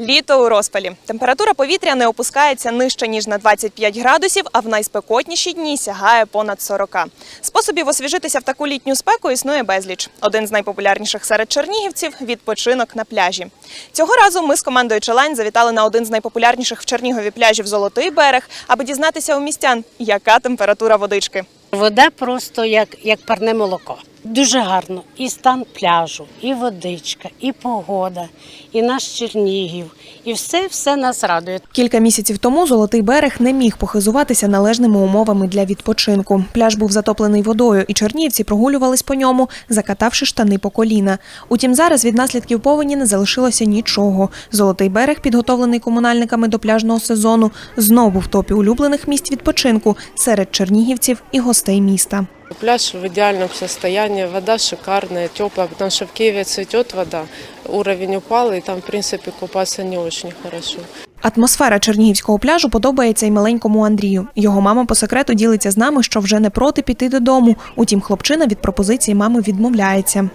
Літо у розпалі. Температура повітря не опускається нижче ніж на 25 градусів, а в найспекотніші дні сягає понад 40. Способів освіжитися в таку літню спеку існує безліч. Один з найпопулярніших серед чернігівців відпочинок на пляжі. Цього разу ми з командою Челайн завітали на один з найпопулярніших в Чернігові пляжів Золотий берег, аби дізнатися у містян, яка температура водички. Вода просто як, як парне молоко. Дуже гарно. І стан пляжу, і водичка, і погода, і наш Чернігів. І все, все нас радує. Кілька місяців тому Золотий берег не міг похизуватися належними умовами для відпочинку. Пляж був затоплений водою, і чернігівці прогулювались по ньому, закатавши штани по коліна. Утім, зараз від наслідків повені не залишилося нічого. Золотий берег, підготовлений комунальниками до пляжного сезону, знову в топі улюблених місць відпочинку серед чернігівців і гостей міста. Пляж в идеальном состоянии, вода шикарная, теплая, потому что в Киеве цветет вода, уровень упал, и там, в принципе, купаться не очень хорошо. Атмосфера чернігівського пляжу подобається й маленькому Андрію. Його мама по секрету ділиться з нами, що вже не проти піти додому. Утім, хлопчина від пропозиції мами відмовляється.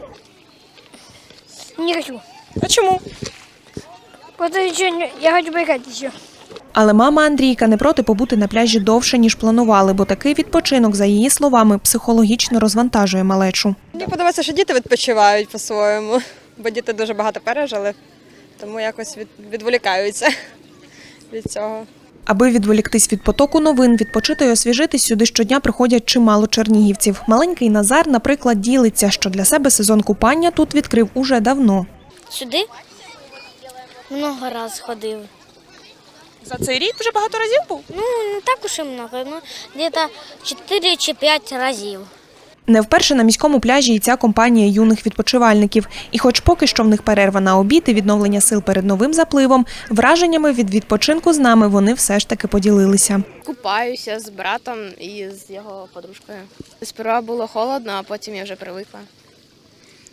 Не хочу. А чому? Потому что я хочу поиграть еще. Але мама Андрійка не проти побути на пляжі довше, ніж планували, бо такий відпочинок, за її словами, психологічно розвантажує малечу. Мені подобається, що діти відпочивають по-своєму, бо діти дуже багато пережили, тому якось відволікаються від цього. Аби відволіктись від потоку новин, відпочити й освіжитись, сюди щодня приходять чимало чернігівців. Маленький Назар, наприклад, ділиться, що для себе сезон купання тут відкрив уже давно. Сюди много раз ходив. За цей рік вже багато разів був. Ну, не так уж і много, ну, где-то 4 чи 5 разів. Не вперше на міському пляжі і ця компанія юних відпочивальників. І хоч поки що в них перерва на обід і відновлення сил перед новим запливом, враженнями від відпочинку з нами вони все ж таки поділилися. Купаюся з братом і з його подружкою. Сперва було холодно, а потім я вже привикла.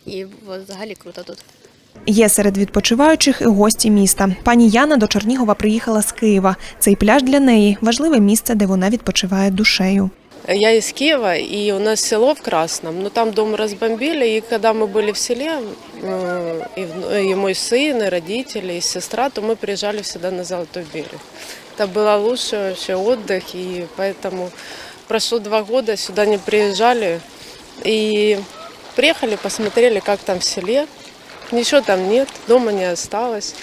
І взагалі круто тут. Є серед відпочиваючих і гості міста. Пані Яна до Чернігова приїхала з Києва. Цей пляж для неї важливе місце, де вона відпочиває душею. Я из Киева, и у нас село в Красном, но там дом разбомбили, и когда мы были в селе, э, и, в- и мой сын, и родители, и сестра, то мы приезжали всегда на Золотой берег. Это было лучший вообще отдых, и поэтому прошло два года, сюда не приезжали, и приехали, посмотрели, как там в селе. Ничего там нет, дома не осталось.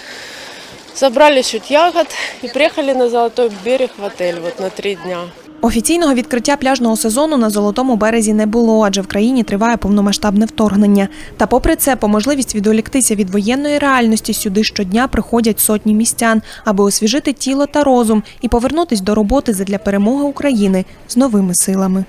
Забрали чуть ягод и приехали на Золотой берег в отель вот на три дня. Офіційного відкриття пляжного сезону на Золотому березі не було, адже в країні триває повномасштабне вторгнення. Та попри це, по можливість відволіктися від воєнної реальності сюди щодня приходять сотні містян, аби освіжити тіло та розум і повернутись до роботи задля перемоги України з новими силами.